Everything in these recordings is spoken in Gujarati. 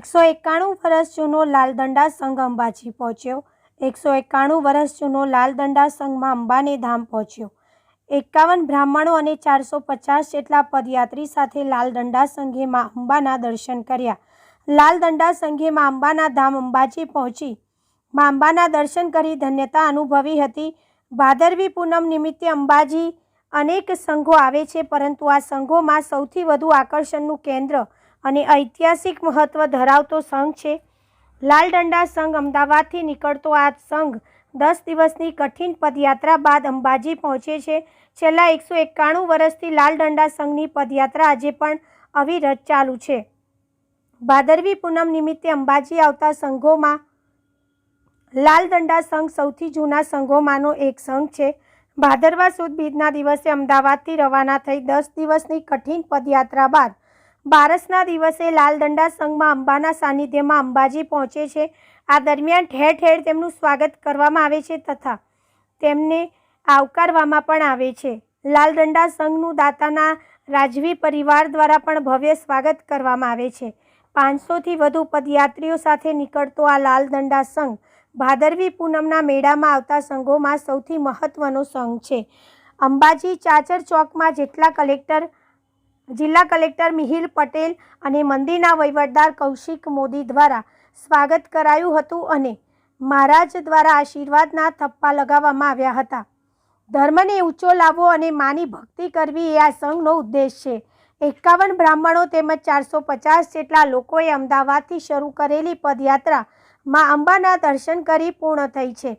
એકસો એકાણું વર્ષ જૂનો લાલદંડા સંઘ અંબાજી પહોંચ્યો. એકસો એકાણું વર્ષ જૂનો લાલદંડા સંઘમાં અંબાને ધામ પહોંચ્યો. એકાવન બ્રાહ્મણો અને ચારસો પચાસ જેટલા પદયાત્રી સાથે લાલદંડા સંઘે માં અંબાના દર્શન કર્યા. લાલદંડા સંઘે માં અંબાના ધામ અંબાજી પહોંચી. માં અંબાના દર્શન કરી ધન્યતા અનુભવી હતી. ભાદરવી પૂનમ નિમિત્તે અંબાજી અનેક સંઘો આવે છે, પરંતુ આ સંઘોમાં સૌથી વધુ આકર્ષણનું કેન્દ્ર અને ઐતિહાસિક મહત્વ ધરાવતો સંઘ છે. લાલડંડા સંઘ અમદાવાદથી નીકળતો આ સંઘ દસ દિવસની કઠિન પદયાત્રા બાદ અંબાજી પહોંચે છે. છેલ્લા એકસો એકાણું વર્ષથી લાલડંડા સંઘની પદયાત્રા આજે પણ અવિરત ચાલુ છે. ભાદરવી પૂનમ નિમિત્તે અંબાજી આવતા સંઘોમાં લાલદંડા સંઘ સૌથી જૂના સંઘોમાંનો એક સંઘ છે. ભાદરવા સુદ બીજના દિવસે અમદાવાદથી રવાના થઈ દસ દિવસની કઠિન પદયાત્રા બાદ બારસના દિવસે લાલદંડા સંઘમાં અંબાના સાનિધ્યમાં અંબાજી પહોંચે છે. આ દરમિયાન ઠેર ઠેર તેમનું સ્વાગત કરવામાં આવે છે તથા તેમને આવકારવામાં પણ આવે છે. લાલદંડા સંઘનું દાતાના રાજવી પરિવાર દ્વારા પણ ભવ્ય સ્વાગત કરવામાં આવે છે. પાંચસોથી વધુ પદયાત્રીઓ સાથે નીકળતો આ લાલદંડા સંઘ ભાદરવી પૂનમના મેળામાં આવતા સંઘોમાં સૌથી મહત્ત્વનો સંઘ છે. અંબાજી ચાચર ચોકમાં જેટલા કલેક્ટર જિલ્લા કલેક્ટર મિહિર પટેલ અને મંદિરના વહીવટદાર કૌશિક મોદી દ્વારા સ્વાગત કરાયું હતું અને મહારાજ દ્વારા આશીર્વાદના થપ્પા લગાવવામાં આવ્યા હતા. ધર્મને ઊંચો લાવવો અને માની ભક્તિ કરવી એ આ સંઘનો ઉદ્દેશ છે. એકાવન બ્રાહ્મણો તેમજ ચારસો પચાસ જેટલા લોકોએ અમદાવાદથી શરૂ કરેલી પદયાત્રા માં અંબાના દર્શન કરી પૂર્ણ થઈ છે.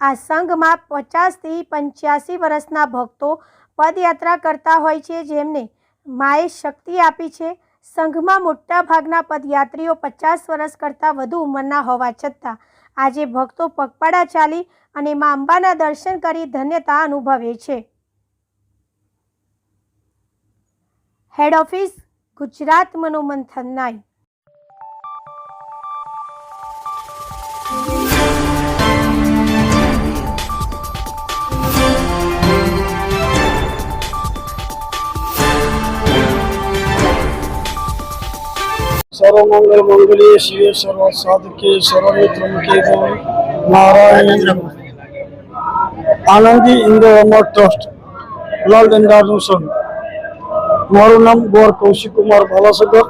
આ સંઘમાં પચાસથી પંચ્યાસી વર્ષના ભક્તો પદયાત્રા કરતા હોય છે જેમને માએ શક્તિ આપી છે. સંઘમાં મોટા ભાગના પદયાત્રીઓ પચાસ વર્ષ કરતાં વધુ ઉંમરના હોવા છતાં, આજે ભક્તો પગપાળા ચાલી અને મા અંબાના દર્શન કરી ધન્યતા અનુભવે છે. હેડ ઓફિસ, ગુજરાત મનોમંથન નાઈ સર્વમંગલ મંગલે શ્રી સર્વ સાધકે નારાયણ આનંદી ઇન્દોર અમર ટ્રસ્ટ લાલ ગંગાધર સંઘ મારું નામ ગોર કૌશિક કુમાર બાલાસગર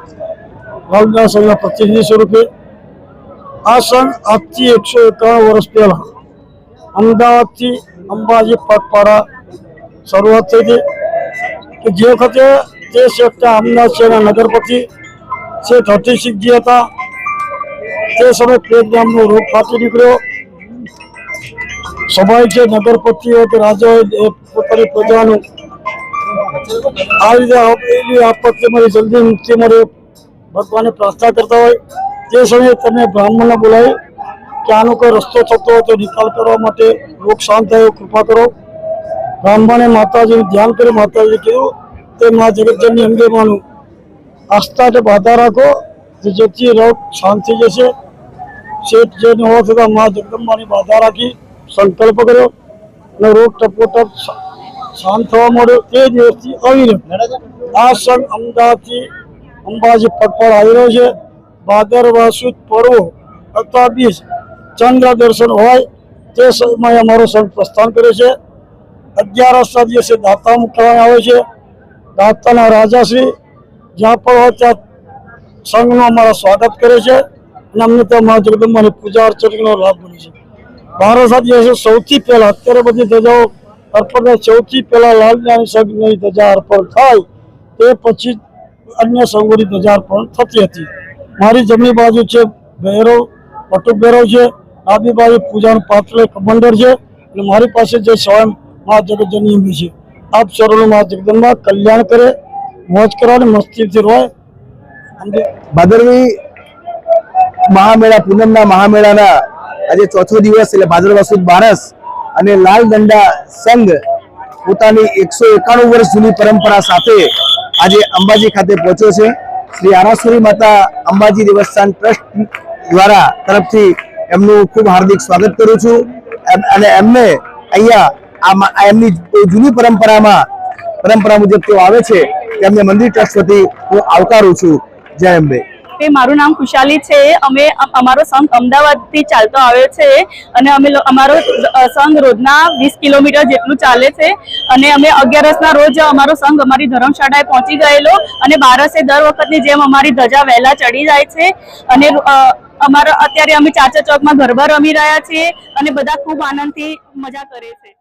લાલ ગંગા સંઘના પ્રતિનિધિ સ્વરૂપે આ સંઘ આજથી એકસો એકાણું વર્ષ પહેલાં અમદાવાદથી અંબાજી પગપાળા શરૂઆત થઈ હતી કે જે વખતે તે શેઠ આમના છે નગરપતિ શેઠ હઠીસિંહજી હતા. તે સમયે પ્લેગ ગામનો રોગ ફાટી નીકળ્યો. સ્વાભાવિક જે નગરપતિઓ કે રાજાઓ એ પોતાની પ્રજાનું આ રીતે આપેલી આપત્તિમાંથી જલ્દી મુક્તિ મળે ભગવાનને પ્રાર્થના કરતા હોય. તે સમયે તમે બ્રાહ્મણને બોલાવી કે આનો કોઈ રસ્તો થતો હોય તો નિકાલ કરવા માટે રોગ શાંત થાય કૃપા કરો. બ્રાહ્મણે માતાજીનું ધ્યાન કરી માતાજીએ કીધું. તે મા જગતજનની અંગે માનું. આસ્થાને બાધા રાખો જેથી રોગ શાંત થઈ જશે શેઠ જે હોવા છતાં મા જગદંબાની બાધા રાખી સંકલ્પ કર્યો અને રોગ ટપોટપ શાંત થવા માંડ્યો તે દિવસથી અવિરત આ સંઘ અમદાવાદથી અંબાજી પગપાળ આવી રહ્યો છે ભાદરવા સુદ પર્વો અથવા બીજ ચંદ્ર દર્શન હોય તે સમયે અમારો સંઘ પ્રસ્થાન કરે છે અગિયારસના દિવસે દાતા મૂકવામાં આવે છે દાતાના રાજાશ્રી જ્યાં પણ હોય ત્યાં સંઘનું અમારા સ્વાગત કરે છે અને અમને ત્યાં મા જગદંબાની પૂજા અર્ચનનો લાભ મળે છે. બારસા દિવસે સૌથી પહેલા, અત્યારે બધી ધજાઓ અર્પણ થાય, સૌથી પહેલા લાલજાની સંઘની ધજા અર્પણ થાય, તે પછી અન્ય સંઘોની ધજા અર્પણ થતી હતી. મારી જમણી બાજુ છે ભૈરવ, વટુક ભૈરવ છે, ડાબી બાજુ પૂજાનું પાત્ર કમંડર છે અને મારી પાસે જે સ્વયં મા જગતજનની અંબી છે. આપ સર્વનું મા જગદંબા કલ્યાણ કરે મોજ કરવાની મસ્તી રહે ભાદરવી મહામેળા, પૂનમના મહામેળાના આજે ચોથો દિવસ એટલે ભાદરવા સુદ બારસ અને લાલ દંડા સંઘ પોતાની એકસો એકાણું વર્ષ જૂની પરંપરા સાથે આજે અંબાજી ખાતે પહોંચ્યો છે. શ્રી આરાસુરી માતા અંબાજી દેવસ્થાન ટ્રસ્ટ દ્વારા તરફથી એમનું ખૂબ હાર્દિક સ્વાગત કરું છું. અને એમને અહીંયા આ એમની જૂની પરંપરામાં, પરંપરા મુજબ તેઓ આવે છે. તેમને મંદિર ટ્રસ્ટ વતી હું આવકારું છું. જય અંબે. મારું નામ ખુશાલી છે. અમે અમારો સંઘ અમદાવાદથી ચાલતો આવ્યો છે અને અમે અમારો સંઘ રોજના વીસ કિલોમીટર જેટલું ચાલે છે અને અમે અગિયારસના રોજ અમારો સંઘ અમારી ધર્મશાળાએ પહોંચી ગયેલો અને બારસે દર વખતની જેમ અમારી ધજા વહેલા ચડી જાય છે અને અમારા, અત્યારે અમે ચાચા ચોકમાં ગરબા રમી રહ્યા છીએ અને બધા ખૂબ આનંદથી મજા કરે છે.